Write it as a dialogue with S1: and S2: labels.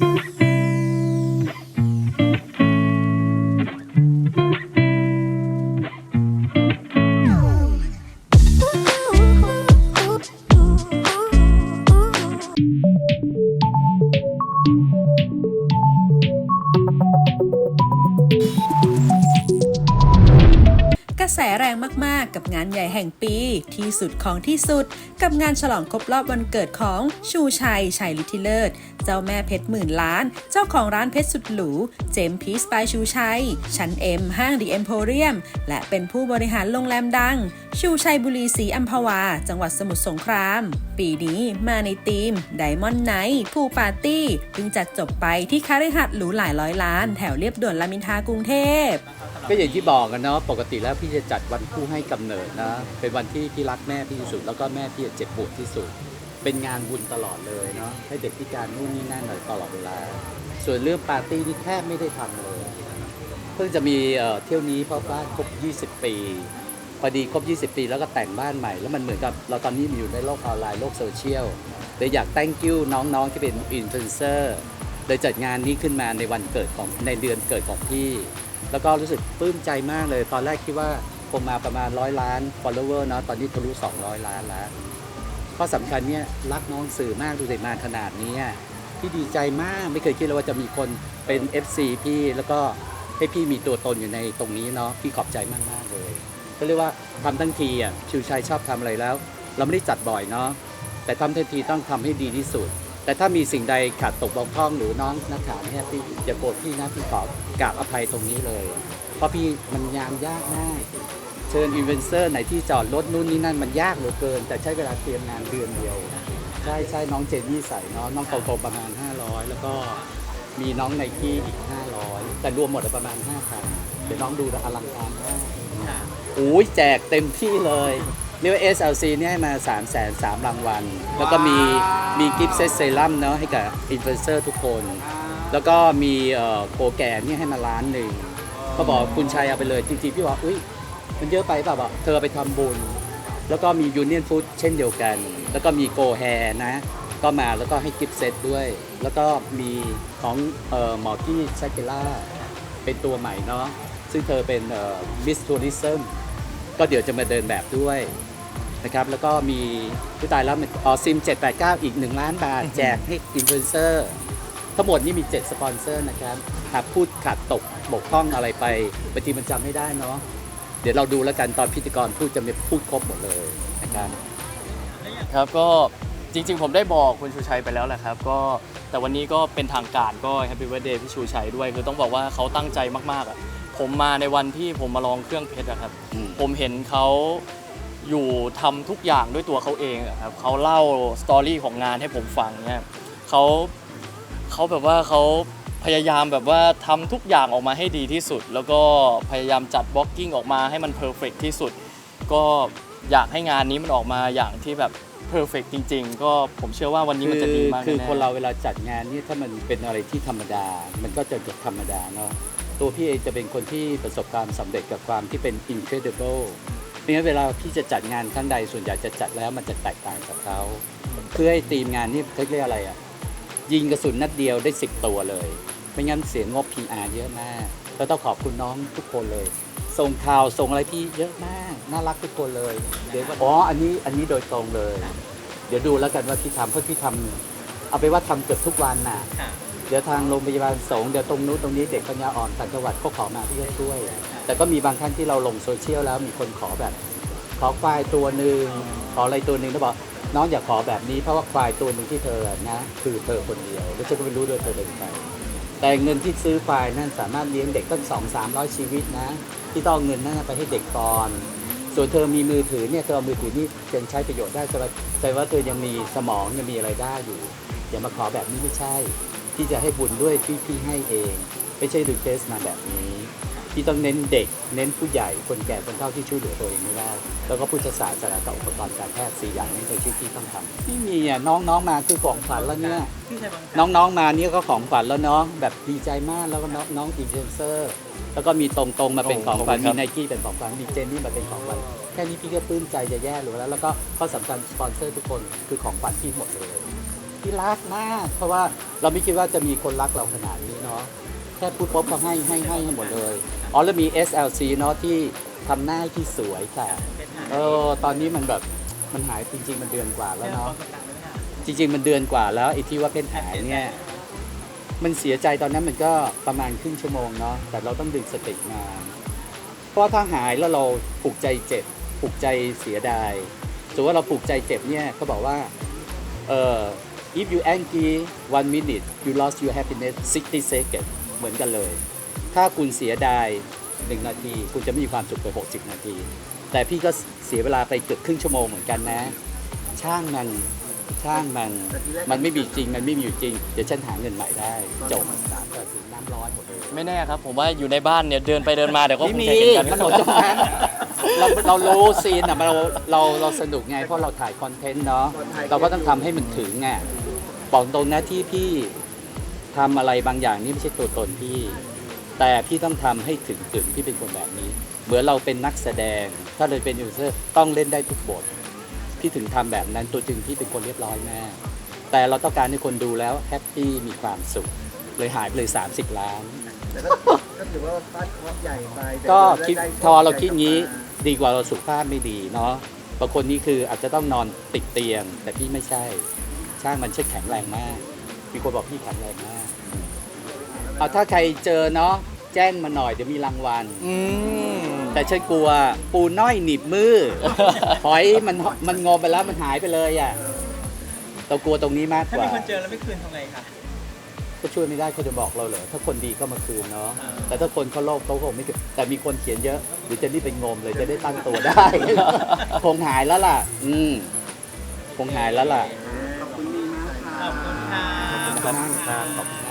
S1: Thank you. แสแรงมากๆ กับงานใหญ่แห่งปี ที่สุดของที่สุด กับงานฉลองครบรอบวันเกิดของชูชัย ชัยลิทิเลิศ เจ้าแม่เพชรหมื่นล้าน เจ้าของร้านเพชรสุดหรู เจมพีสบายชูชัย ชั้นเอ็มห้างดีเอ็มโพเรียม และเป็นผู้บริหารโรงแรมดังชูชัยบุรีศรีอัมพวา จังหวัดสมุทรสงคราม ปีนี้มาในธีมไดมอนด์ไนท์ผู้ปาร์ตี้เพิ่งจัดจบไปที่คาริหัดหรูหลายร้อยล้าน แถวเรียบด่วนรามอินทรากรุงเทพ
S2: ก็อย่างที่บอกกันเนาะปกติแล้วพี่จะจัดวันผู้ให้กำเนิดนะ เป็นวันที่พี่รักแม่พี่ที่สุด แล้วก็แม่พี่จะเจ็บปวดที่สุด เป็นงานบุญตลอดเลยเนาะให้เด็กพิการนู่นนี่นั่นหน่อยตลอดเวลา ส่วนเรื่องปาร์ตี้นี่แทบไม่ได้ทำเลย เพิ่งจะมีเอ่อเที่ยวนี้เพราะบ้าครบ 20 ปี พอดีครบ 20 ปีแล้วก็แต่งบ้านใหม่ แล้วมันเหมือนกับเราตอนนี้มีอยู่ในโลกออนไลน์โลกโซเชียลเลยอยาก thank you น้องๆที่เป็นอินฟลูเอนเซอร์เลยจัดงานนี้ขึ้นมาในวันเกิดของในเดือนเกิดของพี่ แล้วก็รู้สึกปลื้มใจมากเลย ตอนแรกคิดว่าคงมาประมาณร้อยล้าน follower เนาะตอนนี้ทะลุ 200 ล้านแล้วข้อสำคัญเนี่ยรักน้องสื่อมากดูสิมาขนาดนี้พี่ดีใจมากไม่เคยคิดเลยว่าจะมีคนเป็น FC พี่แล้วก็ให้พี่มีตัวตนอยู่ในตรงนี้เนาะพี่ขอบใจมากมากๆเลย ก็เรียกว่าทำทั้งทีอะชิวชัยชอบทำอะไรแล้ว เราไม่ได้จัดบ่อยเนาะแต่ทำทันทีต้องทำให้ดีที่สุด แต่ถ้ามีสิ่งใดขาดตกบกพร่องหรือน้องนักข่าวไม่แฮปปี้อย่าโกรธพี่นะพี่ขอกราบอภัยตรงนี้เลย เพราะพี่มันยามยากมากเชิญอินเวนเซอร์ไหนที่จอดรถนู่นนี่นั่นมันยากเหลือเกิน แต่ใช้เวลาเตรียมงานเดือนเดียว ใช่ใช่น้องเจนนี่ใส่เนาะน้องโตโตประมาณ 500 แล้วก็ มีน้องไนกี้อีก 500 แต่รวมหมดแล้วประมาณ5,000เดี๋ยวน้องดูนะอลังการมากโอ้ยแจกเต็มที่เลยเรียกว่า SLC เนี่ยให้มา 3 0 0 0 0 3รางวัล แล้วก็มีมีกิฟต์เซตเซรั่มเนาะให้กับอินฟลูเอนเซอร์ทุกคน แล้วก็มีเอ่อโปรแกรมเนี่ยให้มาล้านหนึ่งก็บอกคุณชัยเอาไปเลย จริงๆ พี่บอกอุ้ยมันเยอะไปเปล่าบอกเธอเอาไปทำบุญ แล้วก็มียูเนียนฟู้ดเช่นเดียวกัน แล้วก็มีโกแฮนะ ก็มาแล้วก็ให้กิฟต์เซตด้วย แล้วก็มีของเอ่อหมอกี้แซกิล่าเป็นตัวใหม่เนาะซึ่งเธอเป็นมิสทัวริซึมก็เดี๋ยวจะมาเดินแบบด้วยนะครับแล้วก็มีผู้ตายแล้วมันออซิม 789 อีก 1 ล้านบาท แจกให้อินฟลูเอนเซอร์ทั้งหมดนี่มี 7 สปอนเซอร์นะครับหากพูดขาดตกบกพร่องอะไรไปบางทีมันจำไม่ได้เนาะเดี๋ยวเราดูแล้วกันตอนพิธีกรพูดจะไม่พูดครบหมดเลยนะครับ
S3: ครับก็ จริง ๆ ผมได้บอกคุณชูชัยไปแล้วแหละครับ ก็แต่วันนี้ก็เป็นทางการก็แฮปปี้ i บ t ร์ a เดย์พี่ชูชัยด้วย คือต้องบอกว่าเขาตั้งใจมากๆอะผมมาในวันที่ผมมาลองเครื่องเพชรอะครับ
S2: อืม
S3: ผมเห็นเขาอยู่ทำทุกอย่างด้วยตัวเขาเองอะครับเขาเล่าสตอรี่ของงานให้ผมฟังเนี่ยเขาเขาแบบว่าเขาพยายามแบบว่าทำทุกอย่างออกมาให้ดีที่สุด แล้วก็พยายามจัดบล็อกกิ้งออกมาให้มันเพอร์เฟกที่สุด ก็อยากให้งานนี้มันออกมาอย่างที่แบบ เพอร์เฟกจริง ๆ ก็ผมเชื่อว่าวันนี้มันจะดีมาก
S2: คือ
S3: แน่ๆ
S2: คนเราเวลาจัดงานนี่ถ้ามันเป็นอะไรที่ธรรมดา มันก็จะจบธรรมดาเนาะตัวพี่เองจะเป็นคนที่ประสบความสำเร็จกับความที่เป็น incredible ไม่งั้นเวลาพี่จะจัดงานครั้งใดส่วนใหญ่จะจัดแล้วมันจะแตกต่างจากเขาเพื่อให้ทีมงานนี่เขาเรียกอะไรอะยิงกระสุนนัดเดียวได้10ตัวเลย ไม่งั้นเสียงบ PR เยอะมากแล้วต้องขอบคุณน้องทุกคนเลย ส่งข่าวส่งอะไรพี่เยอะมาก น่ารักทุกคนเลย เดี๋ยวอ๋ออันนี้อันนี้โดยตรงเลย เดี๋ยวดูแล้วกันว่าพี่ทำเพราะพี่ทำเอาไปนว่าทำเกือบทุกวันน่ะเดี๋ยวทางโรงพยาบาลสงฆ์เดี๋ยวตรงนู้นตรงนี้เด็กปัญญาอ่อนต่างจังหวัดก็ขอมาพี่ก็ช่วย แต่ก็มีบางท่านที่เราลงโซเชียลแล้วมีคนขอแบบ ขอควายตัวหนึ่งขออะไรตัวหนึ่งแล้วบอกน้องอย่าขอแบบนี้เพราะว่าควายตัวหนึ่งที่เธอนะ คือเธอคนเดียวแล้วฉันก็ไม่รู้ด้วยเธอเป็นใคร แต่เงินที่ซื้อควายนั่นสามารถเลี้ยงเด็กตั้งสองสามร้อยชีวิตนะ ที่ต้องเงินนั่นไปให้เด็กก่อน ส่วนเธอมีมือถือเนี่ยเธอเอามือถือนี่เป็นใช้ประโยชน์ได้แต่ว่าแต่ว่าเธอยังมีสมองยังมีอะไรได้อยู่อย่ามาขอแบบนี้ไม่ใช่ ที่จะให้บุญด้วยพี่พี่ให้เอง ไม่ใช่ดูเคสมาแบบนี้ ที่ต้องเน้นเด็ก เน้นผู้ใหญ่คนแก่คนเฒ่าที่ช่วยเหลือตัวเองไม่ได้ แล้วก็พุทธศาสนากับอุปกรณ์การแพทย์สี่อย่างนี้เคยชื่อพี่ต้องทำไม่มีอะน้องๆมาคือของขวัญแล้วเนี่ยน้องๆมาเนี่ยก็ของขวัญแล้วเนาะแบบดีใจมากแล้วก็น้องน้องอินฟลูเอนเซอร์แล้วก็มีตรงๆมาเป็นของขวัญ
S3: ขอบคุณครั
S2: มี
S3: บ
S2: ไนกี้เป็นของขวัญมีเจนนี่มาเป็นของขวัญแค่นี้พี่ก็ปลื้มใจจะแย่หรือแล้วแล้วก็ข้อสำคัญสปอนเซอร์ทุกคนคือของขวัญพี่หมดเลยที่รักมาก เพราะว่าเราไม่คิดว่าจะมีคนรักเราขนาดนี้เนาะ แค่พูดปุ๊บเขาให้ให้ให้ให้หมดเลย อ๋อแล้วมี SLC เนาะที่ทำหน้าให้ที่สวยค่ะ เออตอนนี้มันแบบมันหายจริง ๆ มันเดือนกว่าแล้วเนาะ จริง ๆ มันเดือนกว่าแล้วไอ้ที่ว่าเป็นหายเนี่ย มันเสียใจตอนนั้นมันก็ประมาณครึ่งชั่วโมงเนาะ แต่เราต้องดึงสติมา เพราะถ้าหายแล้วเราผูกใจเจ็บผูกใจเสียดายสมมติว่าเราผูกใจเจ็บเนี่ยเขาบอกว่า เออ if you angry one minute you lost your happiness 60 seconds เหมือนกันเลย ถ้าคุณเสียดายหนึ่งนาที คุณจะไม่มีความสุขไป 60 นาที แต่พี่ก็เสียเวลาไปเกือบครึ่งชั่วโมงเหมือนกันนะ ช่างมันช่างมันมันไม่มีจริงมันไม่มีอยู่จริง เดี๋ยวฉันหาเงินใหม่ได้จบสามก็ถึงน้ำร้อนหมดเลย
S3: ไม่แน่ครับ ผมว่าอยู่ในบ้านเนี่ยเดินไปเดินมาเดี๋ยวก็ค
S2: ไม่
S3: ง
S2: มี
S3: จะเห็นกัน
S2: มันหมดตรงนั้นเราเรารู้ซีนอะเราเราเราสนุกไงเพราะเราถ่ายคอนเทนต์เนาะเราก็ต้องทำให้มันถึงไงบอกตรงนะที่พี่ ทำอะไรบางอย่างนี่ไม่ใช่ตัวตนพี่ แต่พี่ต้องทำให้ถึงถึงที่เป็นคนแบบนี้ เหมือนเราเป็นนักแสดง ถ้าเราเป็นยูเซอร์ต้องเล่นได้ทุกบท พี่ถึงทำแบบนั้นตัวจริงพี่เป็นคนเรียบร้อยแม่แต่เราต้องการให้คนดูแล้วแฮปปี้มีความสุข เลยหายไปเลย 30 ล้าน
S4: แต่ก็ก็ถือว่าฟาดเคราะห์ใหญ่ไปแต่
S2: ก็
S4: ได้
S2: คิด
S4: ได้
S2: พอเราคิดงี้ดีกว่าเราสุขภาพไม่ดีเนาะบางคนนี่คืออาจจะต้องนอนติดเตียง แต่พี่ไม่ใช่ช่างมันเช็คแข็งแรงมาก มีคนบอกพี่แข็งแรงมากเอาถ้าใครเจอเนาะแจ้งมาหน่อยเดี๋ยวมีรางวัล
S3: อืม
S2: แต่ฉันกลัวปูน้อยหนีบมือหอยมันมันงอไปแล้วมันหายไปเลยอะเรากลัวตรงนี้มาก
S5: ถ้าก
S2: ว่า
S5: มีคนเจอแล้วไม่คืนทำไงคะ
S2: ก็ช่วยไม่ได้เขาจะบอกเราเหรอถ้าคนดีก็มาคืนเนาะแต่ถ้าคนเขาโลภเขาคงไม่คืนแต่มีคนเขียนเยอะหรือจะรีบไปงมเลยจะได้ตั้งตัวได้คงหายแล้วล่ะ อืมคงหายแล้วล่ะ
S4: ขอบ คุณมีมากค่ะ
S5: ค
S2: รับขอบคุณ